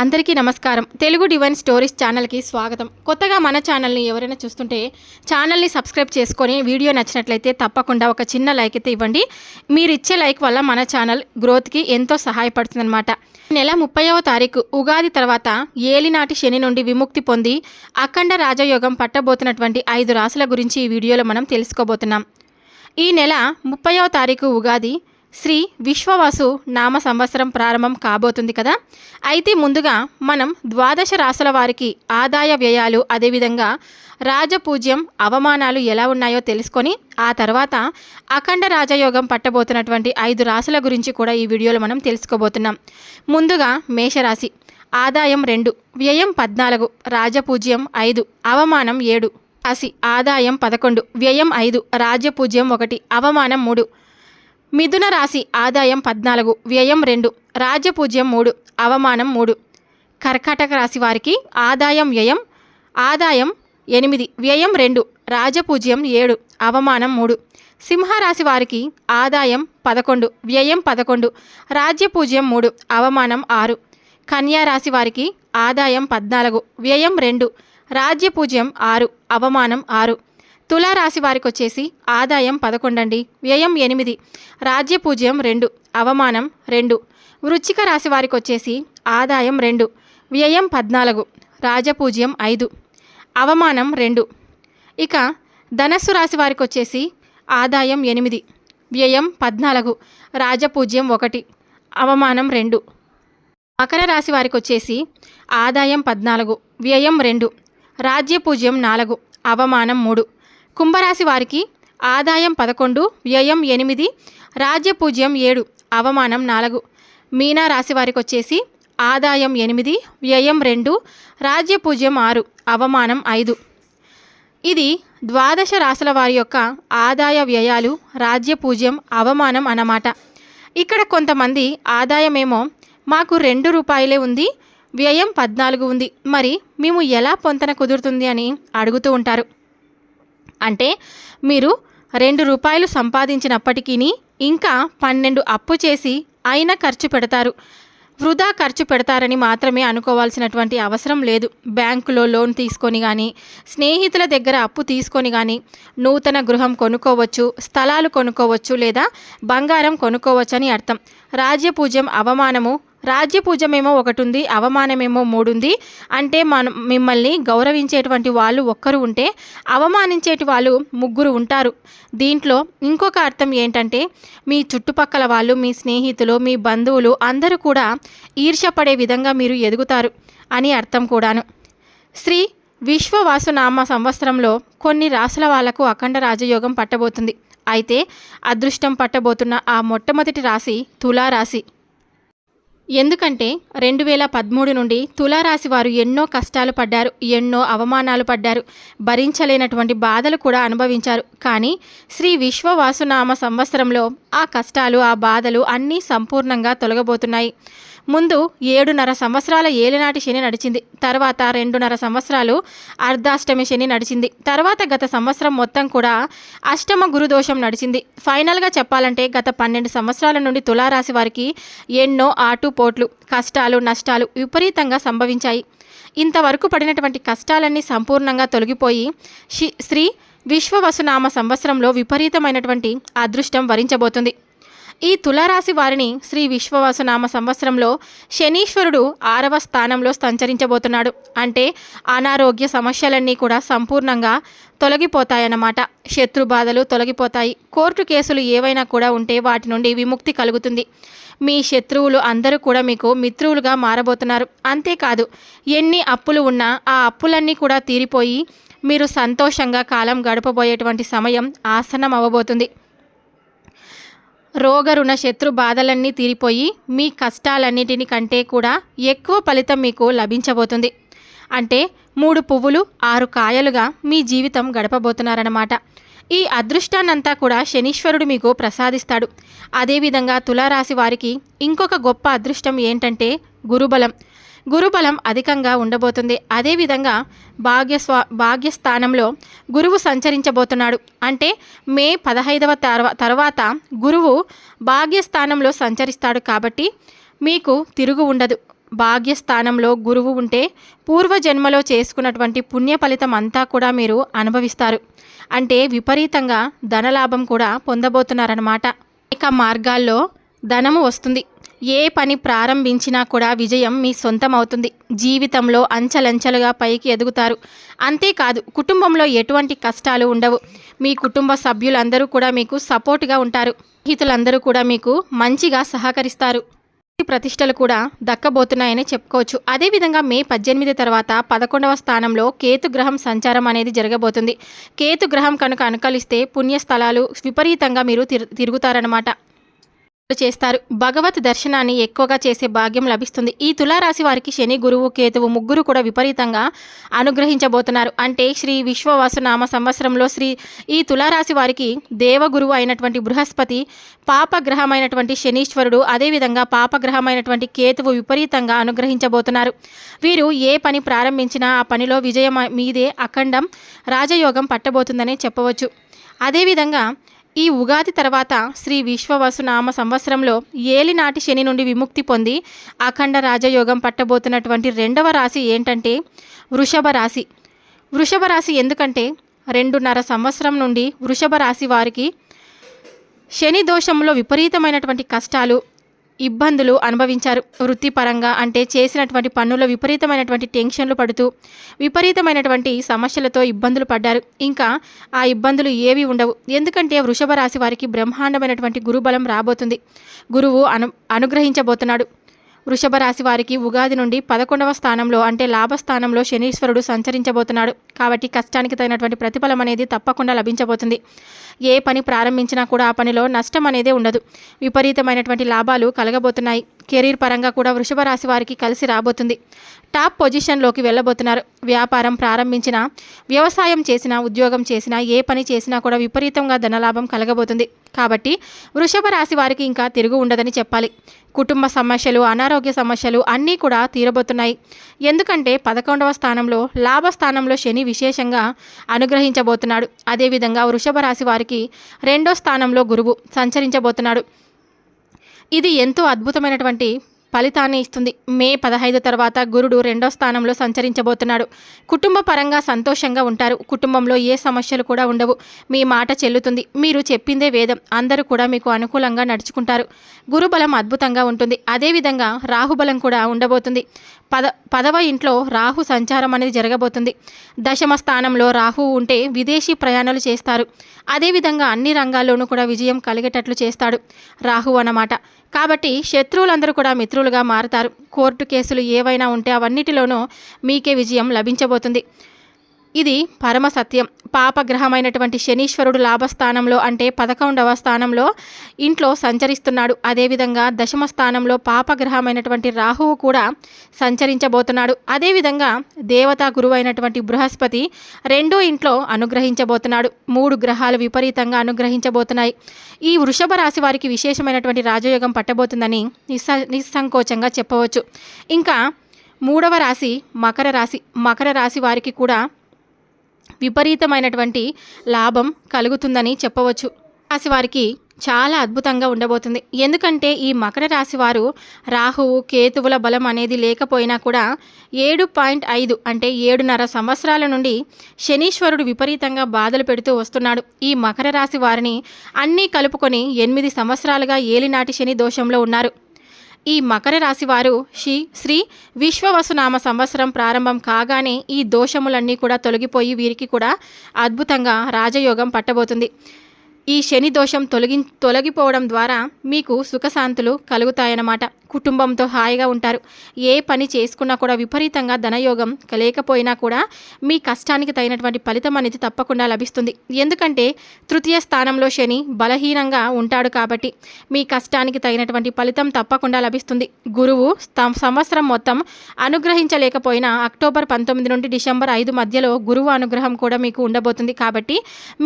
అందరికీ నమస్కారం. Telugu divine stories ఛానల్కి స్వాగతం. కొత్తగా మన ఛానల్ని ఎవరైనా చూస్తుంటే ఛానల్ని సబ్స్క్రైబ్ చేసుకొని వీడియో నచ్చినట్లయితే తప్పకుండా ఒక చిన్న లైక్ అయితే ఇవ్వండి. మీరు ఇచ్చే లైక్ వల్ల మన ఛానల్ గ్రోత్కి ఎంతో సహాయపడుతుందన్నమాట. నెల ముప్పైవ తారీఖు ఉగాది తర్వాత ఏలినాటి శని నుండి విముక్తి పొంది అఖండ రాజయోగం పట్టబోతున్నటువంటి ఐదు రాసుల గురించి ఈ వీడియోలో మనం తెలుసుకోబోతున్నాం. ఈ నెల ముప్పైవ తారీఖు ఉగాది శ్రీ విశ్వవాసు నామ సంవత్సరం ప్రారంభం కాబోతుంది కదా? అయితే ముందుగా మనం ద్వాదశ రాసుల వారికి ఆదాయ వ్యయాలు అదేవిధంగా రాజపూజ్యం అవమానాలు ఎలా ఉన్నాయో తెలుసుకొని ఆ తర్వాత అఖండ రాజయోగం పట్టబోతున్నటువంటి ఐదు రాసుల గురించి కూడా ఈ వీడియోలో మనం తెలుసుకోబోతున్నాం. ముందుగా మేషరాశి. ఆదాయం రెండు వ్యయం పద్నాలుగు రాజపూజ్యం ఐదు అవమానం ఏడు. రాశి. ఆదాయం పదకొండు వ్యయం ఐదు రాజ్యపూజ్యం ఒకటి అవమానం మూడు. మిథున రాశి ఆదాయం పద్నాలుగు వ్యయం రెండు రాజ్యపూజ్యం మూడు అవమానం మూడు. కర్కాటక రాశి వారికి ఆదాయం వ్యయం ఆదాయం ఎనిమిది వ్యయం రెండు రాజపూజ్యం ఏడు అవమానం మూడు. సింహరాశి వారికి ఆదాయం పదకొండు వ్యయం పదకొండు రాజ్యపూజ్యం మూడు అవమానం ఆరు. కన్యా రాశి వారికి ఆదాయం పద్నాలుగు వ్యయం రెండు రాజ్యపూజ్యం ఆరు అవమానం ఆరు. తులారాశి వారికి వచ్చేసి ఆదాయం పదకొండండి వ్యయం ఎనిమిది రాజ్యపూజ్యం రెండు అవమానం రెండు వృచ్చిక రాశి వారికి వచ్చేసి ఆదాయం రెండు వ్యయం పద్నాలుగు రాజపూజ్యం ఐదు అవమానం రెండు. ఇక ధనస్సు రాశి వారికి వచ్చేసి ఆదాయం ఎనిమిది వ్యయం పద్నాలుగు రాజపూజ్యం ఒకటి అవమానం రెండు. మకర రాశి వారికి వచ్చేసి ఆదాయం పద్నాలుగు వ్యయం రెండు రాజ్యపూజ్యం నాలుగు అవమానం మూడు. కుంభరాశి వారికి ఆదాయం పదకొండు వ్యయం ఎనిమిది రాజ్యపూజ్యం ఏడు అవమానం నాలుగు. మీనా రాశి వారికి వచ్చేసి ఆదాయం ఎనిమిది వ్యయం రెండు రాజ్యపూజ్యం ఆరు అవమానం ఐదు. ఇది ద్వాదశ రాశుల వారి యొక్క ఆదాయ వ్యయాలు రాజ్యపూజ్యం అవమానం అన్నమాట. ఇక్కడ కొంతమంది ఆదాయమేమో మాకు రెండు రూపాయలే ఉంది వ్యయం పద్నాలుగు ఉంది. మరి మేము ఎలా పొంతన కుదురుతుంది అని అడుగుతూ ఉంటారు. అంటే మీరు రెండు రూపాయలు సంపాదించినప్పటికీ ఇంకా పన్నెండు అప్పు చేసి అయినా ఖర్చు పెడతారు. వృధా ఖర్చు పెడతారని మాత్రమే అనుకోవాల్సినటువంటి అవసరం లేదు. బ్యాంకులో లోన్ తీసుకొని కానీ స్నేహితుల దగ్గర అప్పు తీసుకొని కానీ నూతన గృహం కొనుక్కోవచ్చు స్థలాలు కొనుక్కోవచ్చు లేదా బంగారం కొనుక్కోవచ్చు అని అర్థం. రాజ్యపూజ్యం అవమానము రాజ్యపూజమేమో ఒకటి ఉంది అవమానమేమో మూడు ఉంది అంటే మనం మిమ్మల్ని గౌరవించేటువంటి వాళ్ళు ఒక్కరు ఉంటే అవమానించేటి వాళ్ళు ముగ్గురు ఉంటారు. దీంట్లో ఇంకొక అర్థం ఏంటంటే మీ చుట్టుపక్కల వాళ్ళు మీ స్నేహితులు మీ బంధువులు అందరూ కూడా ఈర్ష్యపడే విధంగా మీరు ఎదుగుతారు అని అర్థం కూడాను. శ్రీ విశ్వవాసునామ సంవత్సరంలో కొన్ని రాసుల వాళ్ళకు అఖండ రాజయోగం పట్టబోతుంది. అయితే అదృష్టం పట్టబోతున్న ఆ మొట్టమొదటి రాశి తులారాశి. ఎందుకంటే రెండు వేల పదమూడు నుండి తులారాశి వారు ఎన్నో కష్టాలు పడ్డారు ఎన్నో అవమానాలు పడ్డారు. భరించలేనటువంటి బాధలు కూడా అనుభవించారు. కానీ శ్రీ విశ్వవాసునామ సంవత్సరంలో ఆ కష్టాలు ఆ బాధలు అన్నీ సంపూర్ణంగా తొలగబోతున్నాయి. ముందు ఏడున్నర సంవత్సరాల ఏలినాటి శని నడిచింది. తర్వాత రెండున్నర సంవత్సరాలు అర్ధాష్టమి శని నడిచింది. తర్వాత గత సంవత్సరం మొత్తం కూడా అష్టమ గురుదోషం నడిచింది. ఫైనల్గా చెప్పాలంటే గత పన్నెండు సంవత్సరాల నుండి తులారాశి వారికి ఎన్నో ఆటుపోట్లు కష్టాలు నష్టాలు విపరీతంగా సంభవించాయి. ఇంతవరకు పడినటువంటి కష్టాలన్నీ సంపూర్ణంగా తొలగిపోయి శ్రీ విశ్వవసునామ సంవత్సరంలో విపరీతమైనటువంటి అదృష్టం వరించబోతుంది. ఈ తులారాశి వారిని శ్రీ విశ్వవాసనామ సంవత్సరంలో శనీశ్వరుడు ఆరవ స్థానంలో సంచరించబోతున్నాడు. అంటే అనారోగ్య సమస్యలన్నీ కూడా సంపూర్ణంగా తొలగిపోతాయన్నమాట. శత్రు బాధలు తొలగిపోతాయి. కోర్టు కేసులు ఏవైనా కూడా ఉంటే వాటి నుండి విముక్తి కలుగుతుంది. మీ శత్రువులు అందరూ కూడా మీకు మిత్రువులుగా మారబోతున్నారు. అంతేకాదు ఎన్ని అప్పులు ఉన్నా ఆ అప్పులన్నీ కూడా తీరిపోయి మీరు సంతోషంగా కాలం గడపబోయేటువంటి సమయం ఆసనం అవ్వబోతుంది రోగరుణ శత్రు బాధలన్నీ తీరిపోయి మీ కష్టాలన్నిటిని కంటే కూడా ఎక్కువ ఫలితం మీకు లభించబోతుంది. అంటే మూడు పువ్వులు ఆరు కాయలుగా మీ జీవితం గడపబోతున్నారన్నమాట. ఈ అదృష్టాన్నంతా కూడా శనీశ్వరుడు మీకు ప్రసాదిస్తాడు. అదేవిధంగా తులారాశి వారికి ఇంకొక గొప్ప అదృష్టం ఏంటంటే గురుబలం. గురుబలం అధికంగా ఉండబోతుంది. అదేవిధంగా భాగ్యస్వా భాగ్యస్థానంలో గురువు సంచరించబోతున్నాడు. అంటే మే పదహైదవ తర్వాత గురువు భాగ్యస్థానంలో సంచరిస్తాడు కాబట్టి మీకు తిరుగు ఉండదు. భాగ్యస్థానంలో గురువు ఉంటే పూర్వజన్మలో చేసుకున్నటువంటి పుణ్య ఫలితం అంతా కూడా మీరు అనుభవిస్తారు. అంటే విపరీతంగా ధనలాభం కూడా పొందబోతున్నారన్నమాట. ఇక మార్గాల్లో ధనము వస్తుంది. ఏ పని ప్రారంభించినా కూడా విజయం మీ సొంతం అవుతుంది జీవితంలో అంచెలంచెలుగా పైకి ఎదుగుతారు. అంతేకాదు కుటుంబంలో ఎటువంటి కష్టాలు ఉండవు. మీ కుటుంబ సభ్యులందరూ కూడా మీకు సపోర్ట్గా ఉంటారు. స్నేహితులందరూ కూడా మీకు మంచిగా సహకరిస్తారు. ప్రతిష్టలు కూడా దక్కబోతున్నాయని చెప్పుకోవచ్చు. అదేవిధంగా మే పద్దెనిమిది తర్వాత పదకొండవ స్థానంలో కేతు గ్రహం సంచారం అనేది జరగబోతుంది. కేతు గ్రహం కనుక అనుకలిస్తే పుణ్యస్థలాలు విపరీతంగా మీరు తిరుగుతారనమాట చేస్తారు. భగవత్ దర్శనాన్ని ఎక్కువగా చేసే భాగ్యం లభిస్తుంది. ఈ తులారాశి వారికి శని గురువు కేతువు ముగ్గురు కూడా విపరీతంగా అనుగ్రహించబోతున్నారు. అంటే శ్రీ విశ్వవాసునామ సంవత్సరంలో శ్రీ ఈ తులారాశి వారికి దేవగురువు అయినటువంటి బృహస్పతి పాపగ్రహమైనటువంటి శనీశ్వరుడు అదేవిధంగా పాపగ్రహమైనటువంటి కేతువు విపరీతంగా అనుగ్రహించబోతున్నారు. వీరు ఏ పని ప్రారంభించినా ఆ పనిలో విజయం మీదే అఖండం రాజయోగం పట్టబోతుందనే చెప్పవచ్చు. అదేవిధంగా ఈ ఉగాది తర్వాత శ్రీ విశ్వవసునామ సంవత్సరంలో ఏలినాటి శని నుండి విముక్తి పొంది అఖండ రాజయోగం పట్టబోతున్నటువంటి రెండవ రాశి ఏంటంటే వృషభ రాశి. వృషభ రాశి ఎందుకంటే రెండున్నర సంవత్సరం నుండి వృషభ రాశి వారికి శని దోషంలో విపరీతమైనటువంటి కష్టాలు ఇబ్బందులు అనుభవించారు. వృత్తిపరంగా అంటే చేసినటువంటి పనుల్లో విపరీతమైనటువంటి టెన్షన్లు పడుతూ విపరీతమైనటువంటి సమస్యలతో ఇబ్బందులు పడ్డారు. ఇంకా ఆ ఇబ్బందులు ఏవి ఉండవు. ఎందుకంటే వృషభ రాశి వారికి బ్రహ్మాండమైనటువంటి గురుబలం రాబోతుంది. గురువు అను అనుగ్రహించబోతున్నాడు. వృషభ రాశి వారికి ఉగాది నుండి పదకొండవ స్థానంలో అంటే లాభస్థానంలో శనీశ్వరుడు సంచరించబోతున్నాడు. కాబట్టి కష్టానికి తగినటువంటి ప్రతిఫలం అనేది తప్పకుండా లభించబోతుంది. ఏ పని ప్రారంభించినా కూడా ఆ పనిలో నష్టం అనేది ఉండదు. విపరీతమైనటువంటి లాభాలు కలగబోతున్నాయి. కెరీర్ పరంగా కూడా వృషభ రాశి వారికి కలిసి రాబోతుంది. టాప్ పొజిషన్లోకి వెళ్ళబోతున్నారు. వ్యాపారం ప్రారంభించిన వ్యవసాయం చేసినా ఉద్యోగం చేసినా ఏ పని చేసినా కూడా విపరీతంగా ధనలాభం కలగబోతుంది. కాబట్టి వృషభ రాశి వారికి ఇంకా తిరుగు ఉండదని చెప్పాలి. కుటుంబ సమస్యలు అనారోగ్య సమస్యలు అన్నీ కూడా తీరబోతున్నాయి. ఎందుకంటే పదకొండవ స్థానంలో లాభస్థానంలో శని విశేషంగా అనుగ్రహించబోతున్నాడు. అదేవిధంగా వృషభ రాశి వారికి రెండో స్థానంలో గురువు సంచరించబోతున్నాడు. ఇది ఎంతో అద్భుతమైనటువంటి ఫలితాన్ని ఇస్తుంది. మే పదహైదు తర్వాత గురుడు రెండో స్థానంలో సంచరించబోతున్నాడు. కుటుంబ పరంగా సంతోషంగా ఉంటారు. కుటుంబంలో ఏ సమస్యలు కూడా ఉండవు. మీ మాట చెల్లుతుంది. మీరు చెప్పిందే వేదం. అందరూ కూడా మీకు అనుకూలంగా నడుచుకుంటారు. గురుబలం అద్భుతంగా ఉంటుంది. అదేవిధంగా రాహుబలం కూడా ఉండబోతుంది. పద పదవ ఇంట్లో రాహు సంచారం అనేది జరగబోతుంది. దశమ స్థానంలో రాహు ఉంటే విదేశీ ప్రయాణాలు చేస్తారు. అదేవిధంగా అన్ని రంగాల్లోనూ కూడా విజయం కలిగేటట్లు చేస్తాడు రాహు అన్నమాట. కాబట్టి శత్రువులందరూ కూడా మిత్రులుగా మారుతారు. కోర్టు కేసులు ఏవైనా ఉంటే అవన్నిటిలోనూ మీకే విజయం లభించబోతుంది. ఇది పరమ సత్యం. పాపగ్రహమైనటువంటి శనీశ్వరుడు లాభస్థానంలో అంటే పదకొండవ స్థానంలో ఇంట్లో సంచరిస్తున్నాడు. అదేవిధంగా దశమ స్థానంలో పాపగ్రహమైనటువంటి రాహువు కూడా సంచరించబోతున్నాడు. అదేవిధంగా దేవతా గురువు అయినటువంటి బృహస్పతి రెండో ఇంట్లో అనుగ్రహించబోతున్నాడు. మూడు గ్రహాలు విపరీతంగా అనుగ్రహించబోతున్నాయి. ఈ వృషభ రాశి వారికి విశేషమైనటువంటి రాజయోగం పట్టబోతుందని నిస్స నిస్సంకోచంగా చెప్పవచ్చు. ఇంకా మూడవ రాశి మకర రాశి. మకర రాశి వారికి కూడా విపరీతమైనటువంటి లాభం కలుగుతుందని చెప్పవచ్చు. రాశి వారికి చాలా అద్భుతంగా ఉండబోతుంది. ఎందుకంటే ఈ మకర రాశి వారు రాహువు కేతువుల బలం అనేది లేకపోయినా కూడా ఏడు పాయింట్ ఐదు అంటే ఏడున్నర సంవత్సరాల నుండి శనీశ్వరుడు విపరీతంగా బాధలు పెడుతూ వస్తున్నాడు. ఈ మకర రాశి వారిని అన్నీ కలుపుకొని ఎనిమిది సంవత్సరాలుగా ఏలినాటి శని దోషంలో ఉన్నారు. ఈ మకర రాశి వారు శ్రీ శ్రీ విశ్వవసునామ సంవత్సరం ప్రారంభం కాగానే ఈ దోషములన్నీ కూడా తొలగిపోయి వీరికి కూడా అద్భుతంగా రాజయోగం పట్టబోతుంది. ఈ శని దోషం తొలగి తొలగిపోవడం ద్వారా మీకు సుఖశాంతులు కలుగుతాయన్నమాట. కుటుంబంతో హాయిగా ఉంటారు. ఏ పని చేసుకున్నా కూడా విపరీతంగా ధనయోగం లేకపోయినా కూడా మీ కష్టానికి తగినటువంటి ఫలితం అనేది తప్పకుండా లభిస్తుంది. ఎందుకంటే తృతీయ స్థానంలో శని బలహీనంగా ఉంటాడు కాబట్టి మీ కష్టానికి తగినటువంటి ఫలితం తప్పకుండా లభిస్తుంది. గురువు సంవత్సరం మొత్తం అనుగ్రహించలేకపోయినా అక్టోబర్ పంతొమ్మిది నుండి డిసెంబర్ ఐదు మధ్యలో గురువు అనుగ్రహం కూడా మీకు ఉండబోతుంది కాబట్టి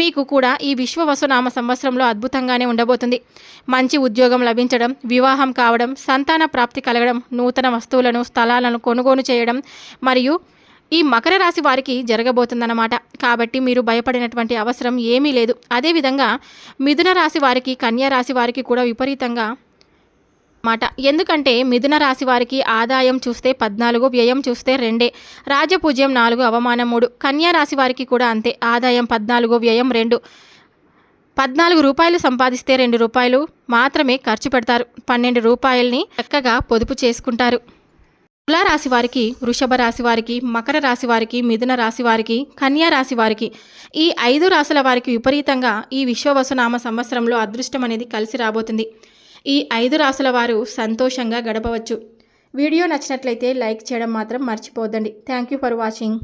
మీకు కూడా ఈ విశ్వవసునామ సంవత్సరంలో అద్భుతంగానే ఉండబోతుంది. మంచి ఉద్యోగం లభించడం వివాహం కావడం సంత సంతాన ప్రాప్తి కలగడం నూతన వస్తువులను స్థలాలను కొనుగోలు చేయడం మరియు ఈ మకర రాశి వారికి జరగబోతుందన్నమాట. కాబట్టి మీరు భయపడినటువంటి అవసరం ఏమీ లేదు. అదేవిధంగా మిథున రాశి వారికి కన్యా రాశి వారికి కూడా విపరీతంగా మాట. ఎందుకంటే మిథున రాశి వారికి ఆదాయం చూస్తే పద్నాలుగు వ్యయం చూస్తే రెండే. రాజపూజ్యం నాలుగు అవమానం మూడు. కన్యా రాశి వారికి కూడా అంతే. ఆదాయం పద్నాలుగు వ్యయం రెండు. పద్నాలుగు రూపాయలు సంపాదిస్తే రెండు రూపాయలు మాత్రమే ఖర్చు పెడతారు. పన్నెండు రూపాయల్ని చక్కగా పొదుపు చేసుకుంటారు. తులారాశి వారికి వృషభ రాశి వారికి మకర రాశి వారికి మిథున రాశి వారికి కన్యా రాశి వారికి ఈ ఐదు రాశుల వారికి విపరీతంగా ఈ విశ్వవసునామ సంవత్సరంలో అదృష్టం అనేది కలిసి రాబోతుంది. ఈ ఐదు రాశుల వారు సంతోషంగా గడపవచ్చు. వీడియో నచ్చినట్లయితే లైక్ చేయడం మాత్రం మర్చిపోవద్దండి. Thank you for watching.